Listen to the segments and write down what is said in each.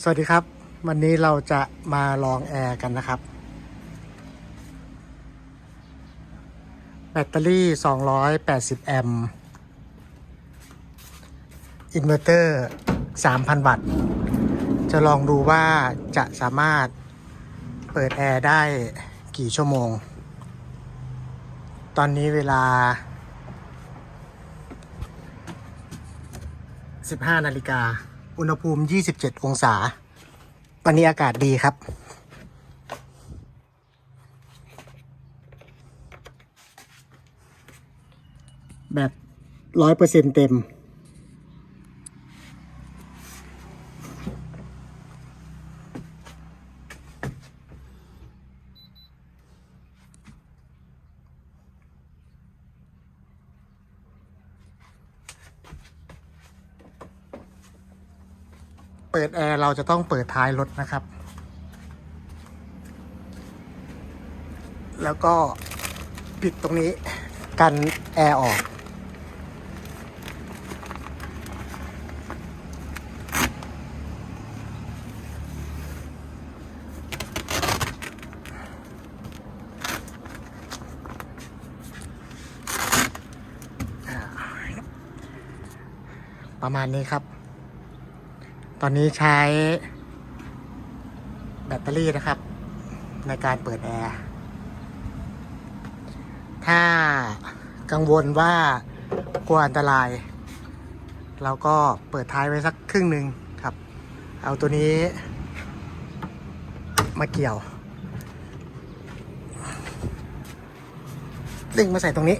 สวัสดีครับ วันนี้เราจะมาลองแอร์กันนะครับ แบตเตอรี่ 280 แอมป์อินเวอร์เตอร์ 3,000 วัตต์ จะลองดูว่าจะสามารถเปิดแอร์ได้กี่ชั่วโมง ตอนนี้เวลา 15 นาฬิกา อุณหภูมิ 27 องศา วันนี้อากาศดีครับ แบบร้อยเปอร์เซ็นเต็ม เปิดแอร์เราจะต้องเปิดท้ายรถนะครับ แล้วก็ปิดตรงนี้กันแอร์ออก ประมาณนี้ครับ ตอนนี้ใช้แบตเตอรี่นะครับ ในการเปิดแอร์ ถ้ากังวลว่ากลัวอันตราย เราก็เปิดท้ายไว้สักครึ่งหนึ่งครับ เอาตัวนี้มาเกี่ยว ดึงมาใส่ตรงนี้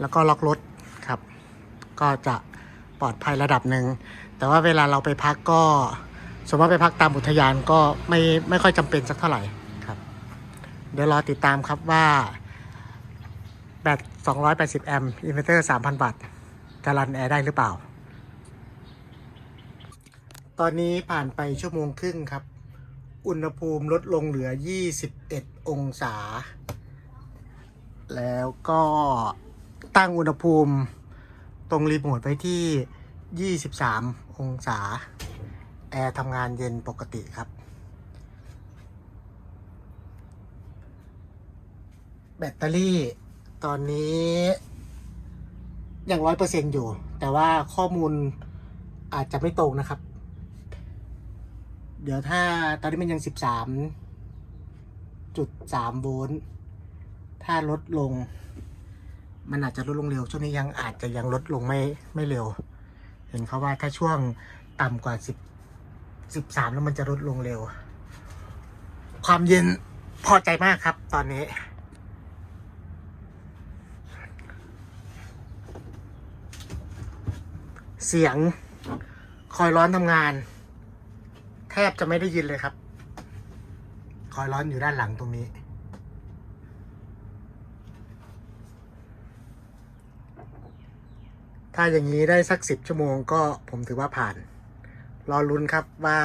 แล้วก็ล็อกรถ ก็จะปลอดภัยระดับหนึ่ง แต่ว่าเวลาเราไปพักก็สมมติว่าไปพักตามอุทยานก็ไม่ไม่ค่อยจำเป็นสักเท่าไหร่ครับ เดี๋ยวรอติดตามครับว่าแบต 280 แอมป์อินเวอร์เตอร์ 3,000 วัตต์จะรันแอร์ได้หรือเปล่า ตอนนี้ผ่านไปชั่วโมงครึ่งครับ อุณหภูมิลดลงเหลือ 21 องศา แล้วก็ตั้งอุณหภูมิ ตรงรีโมทไว้ที่ 23 องศา แอร์ทำงานเย็นปกติครับ แบตเตอรี่ตอนนี้ยังร้อยเปอร์เซ็นอยู่ แต่ว่าข้อมูลอาจจะไม่ตรงนะครับ เดี๋ยวถ้าตอนนี้มันยัง 13จุด3โวลต์ถ้าลดลง มันอาจจะลดลงเร็วช่วงนี้ยังอาจจะยังลดลงไม่ไม่เร็ว เห็นเขาว่าถ้าช่วงต่ำกว่าสิบสิบสามแล้วมันจะลดลงเร็ว ความเย็นพอใจมากครับ ตอนนี้ เสียงคอยร้อนทำงาน แทบจะไม่ได้ยินเลยครับ คอยร้อนอยู่ด้านหลังตรงนี้ ถ้าอย่างนี้ได้สักสิบชั่วโมงก็ผมถือว่าผ่าน รอลุ้นครับว่า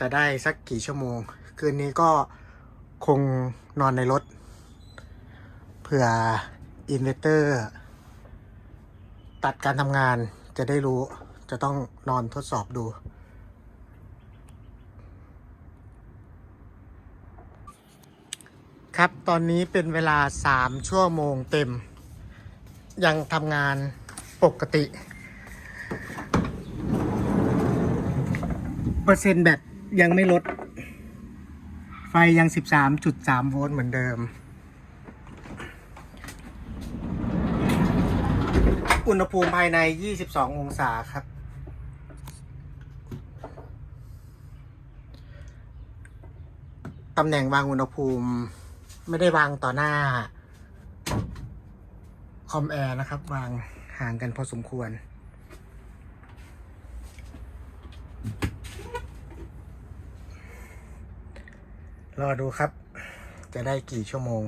จะได้สักกี่ชั่วโมง คืนนี้ก็คงนอนในรถเผื่ออินเวเตอร์ ตัดการทำงานจะได้รู้จะต้องนอนทดสอบดู ครับตอนนี้เป็นเวลา 3 ชั่วโมงเต็ม ยังทำงาน ปกติ เปอร์เซ็นต์แบตยังไม่ลด ไฟยัง 13.3 โวลต์เหมือนเดิม อุณหภูมิภายใน 22 องศาครับ ตำแหน่งวางอุณหภูมิไม่ได้วางต่อหน้า คอมแอร์นะครับ วาง ห่างกันพอสมควร รอดูครับ จะได้กี่ชั่วโมง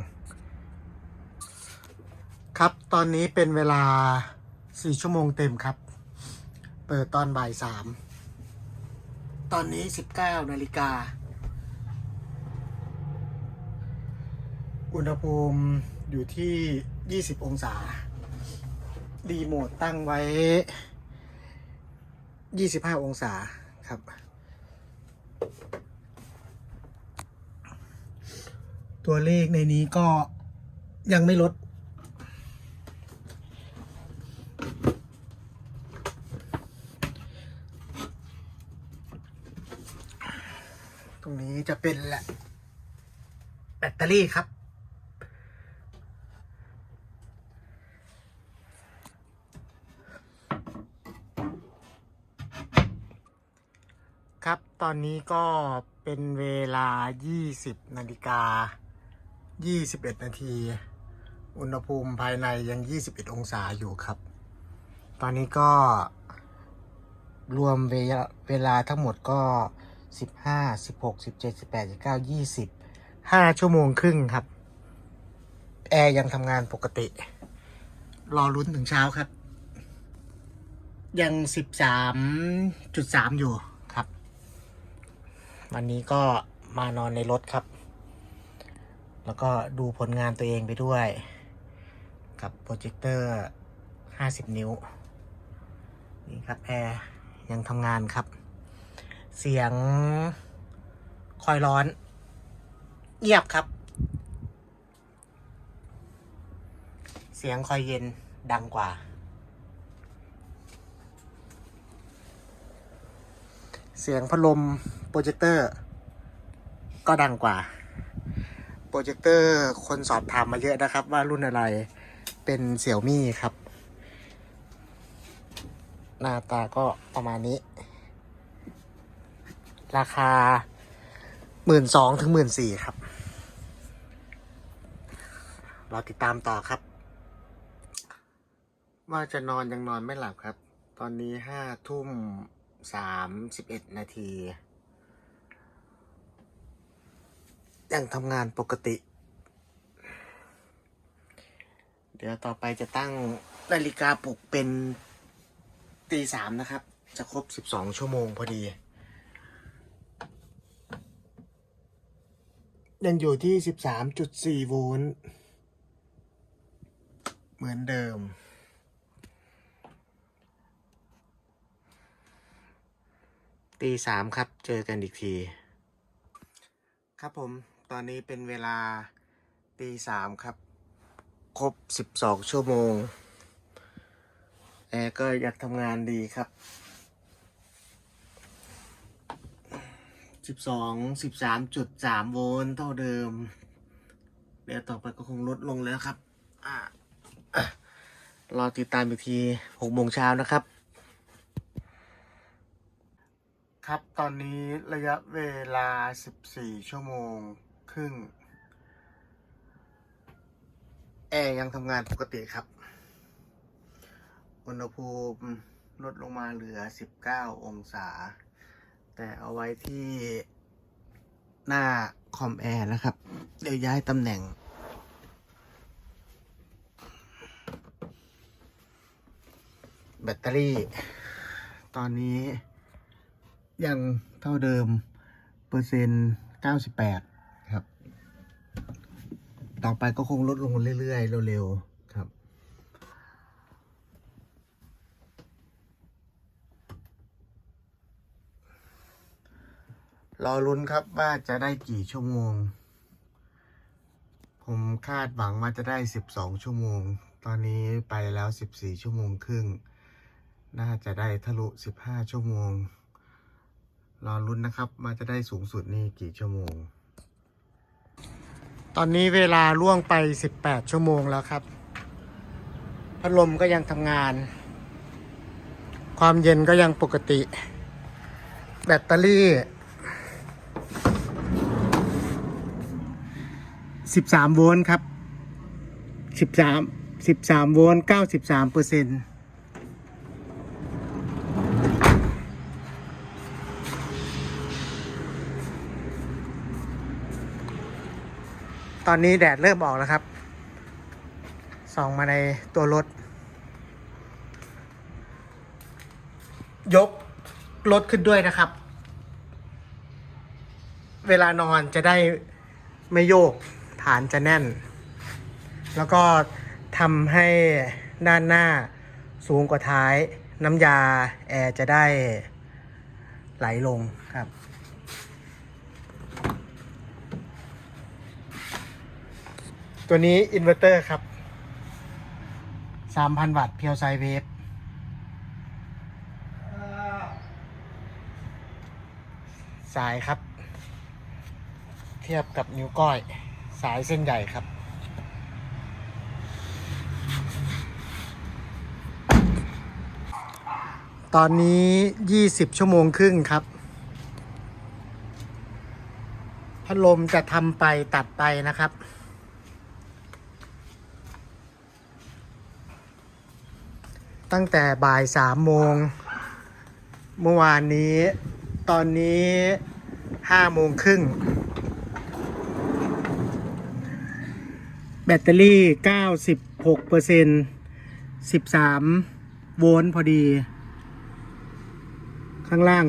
ครับตอนนี้เป็นเวลา4ชั่วโมงเต็มครับ เปิดตอนบ่ายสามตอนนี้19นาฬิกาอุณหภูมิอยู่ที่ 20 องศา รีโมทตั้งไว้ยี่สิบห้าองศาครับ ตัวเลขในนี้ก็ยังไม่ลด ตรงนี้จะเป็นแหละ แบตเตอรี่ครับ ตอนนี้ก็เป็นเวลา 20 นาฬิกา 21 นาที อุณหภูมิภายในยัง 21 องศาอยู่ครับ ตอนนี้ก็รวมเวลาเวลาทั้งหมดก็ 15 16 17 18 19 20 5 ชั่วโมงครึ่งครับ แอร์ยังทำงานปกติ รอลุ้นถึงเช้าครับ ยัง 13.3 อยู่ วันนี้ก็มานอนในรถครับ แล้วก็ดูผลงานตัวเองไปด้วย กับโปรเจคเตอร์ 50 นิ้ว นี่ครับแอร์ยังทำงานครับ เสียงคอยร้อน เงียบครับ เสียงคอยเย็นดังกว่า เสียงพัดลม โปรเจคเตอร์ก็ดังกว่า โปรเจคเตอร์คนสอบถามมาเยอะนะครับ ว่ารุ่นอะไรเป็นเสี่ยวมี่ครับ หน้าตาก็ประมาณนี้ ราคาหมื่นสองถึงหมื่นสี่ครับ เราติดตามต่อครับ ว่าจะนอนยังนอนไม่หลับครับ ตอนนี้ห้าทุ่มสามสิบเอ็ดนาที ยังทำงานปกติ เดี๋ยวต่อไปจะตั้งนาฬิกาปลุกเป็นตีสามนะครับ จะครบสิบสองชั่วโมงพอดี ยังอยู่ที่สิบสามจุดสี่โวลต์เหมือนเดิมตีสามครับ เจอกันอีกที ครับผม ตอนนี้เป็นเวลาตีสามครับ ครบสิบสองชั่วโมง แอร์ก็อยากทำงานดีครับสิบสองสิบสามจุดสามโวลต์เท่าเดิม เดี๋ยวต่อไปก็คงลดลงแล้วครับอ่าอะรอติดตามอีกทีหกโมงเช้านะครับ ครับตอนนี้ระยะเวลา 14 ชั่วโมง ครึ่ง แอร์ยังทำงานปกติครับ อุณหภูมิลดลงมาเหลือ 19 องศา แต่เอาไว้ที่หน้าคอมแอร์นะครับ เดี๋ยวย้ายตำแหน่ง แบตเตอรี่ ตอนนี้ยังเท่าเดิม เปอร์เซ็นต์ 98ครับ ต่อไปก็คงลดลงเรื่อยๆเร็วๆครับ รอลุ้นครับว่าจะได้กี่ชั่วโมง ผมคาดหวังว่าจะได้ 12 ชั่วโมง ตอนนี้ไปแล้ว 14 ชั่วโมงครึ่ง น่าจะได้ทะลุ 15 ชั่วโมง รอลุ้นนะครับว่าจะได้สูงสุดนี่กี่ชั่วโมง ตอนนี้เวลาล่วงไป 18 ชั่วโมงแล้วครับ พัดลมก็ยังทำงาน ความเย็นก็ยังปกติ แบตเตอรี่ 13 โวลต์ครับ 13 13 โวลต์93เปอร์เซ็นต์ อนนี้แดดเริ่มออกแล้วครับ ส่องมาในตัวรถ ยกรถขึ้นด้วยนะครับ เวลานอนจะได้ไม่โยกฐานจะแน่น แล้วก็ทำให้ด้านหน้าสูงกว่าท้าย น้ำยาแอร์จะได้ไหลลงครับ ตัวนี้อินเวอร์เตอร์ครับ 3,000 วัตต์เพียวไซเวฟสายครับ เทียบกับนิ้วก้อย สายเส้นใหญ่ครับ ตอนนี้ 20 ชั่วโมงครึ่งครับ พัดลมจะทำไปตัดไปนะครับ ตั้งแต่บ่ายสามโมง เมื่อวานนี้ ตอนนี้ห้าโมงครึ่ง แบตเตอรี่96เปอร์เซ็นต์13โวลต์พอดี ข้างล่าง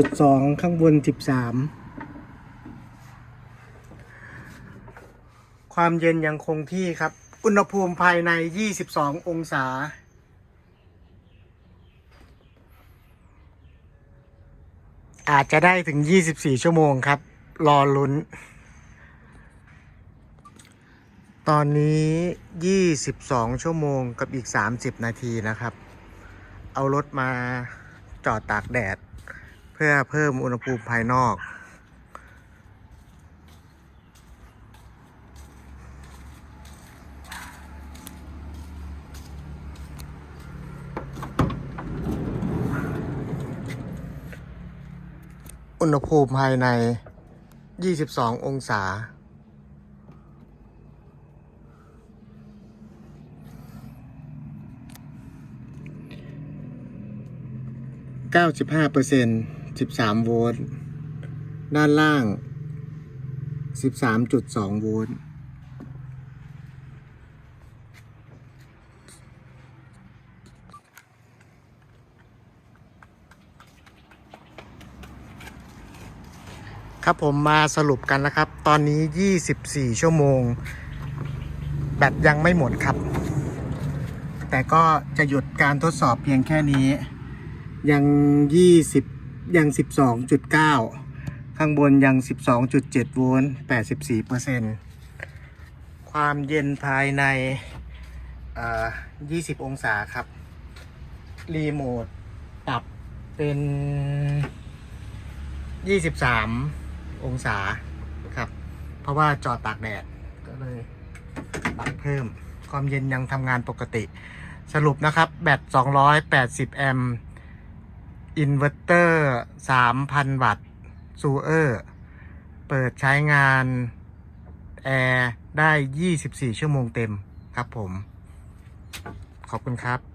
13.2ข้างบน13ความเย็นยังคงที่ครับ อุณหภูมิภายใน 22 องศา อาจจะได้ถึง 24 ชั่วโมงครับ รอลุ้น ตอนนี้ 22 ชั่วโมงกับอีก 30 นาทีนะครับ เอารถมาจอดตากแดด เพื่อเพิ่มอุณหภูมิภายนอก อุณหภูมิภายใน 22 องศา เก้าสิบห้าเปอร์เซ็นต์สิบสามโวลต์ ด้านล่างสิบสามจุดสองโวลต์ ครับผมมาสรุปกันนะครับ ตอนนี้ 24 ชั่วโมง แบตยังไม่หมดครับ แต่ก็จะหยุดการทดสอบเพียงแค่นี้ ยัง 20 ยัง 12.9 ข้างบนยัง 12.7 โวลต์ 84เปอร์เซ็นต์ความเย็นภายในเอ่อ20 องศาครับ รีโมทปรับเป็น 23 องศาครับ เพราะว่าจอดตากแดดก็เลยปรับเพิ่ม ความเย็นยังทำงานปกติ สรุปนะครับ แบต 280 แอมป์อินเวอร์เตอร์ 3,000 วัตต์ซูเออร์เปิดใช้งานแอร์ได้ 24 ชั่วโมงเต็มครับผม ขอบคุณครับ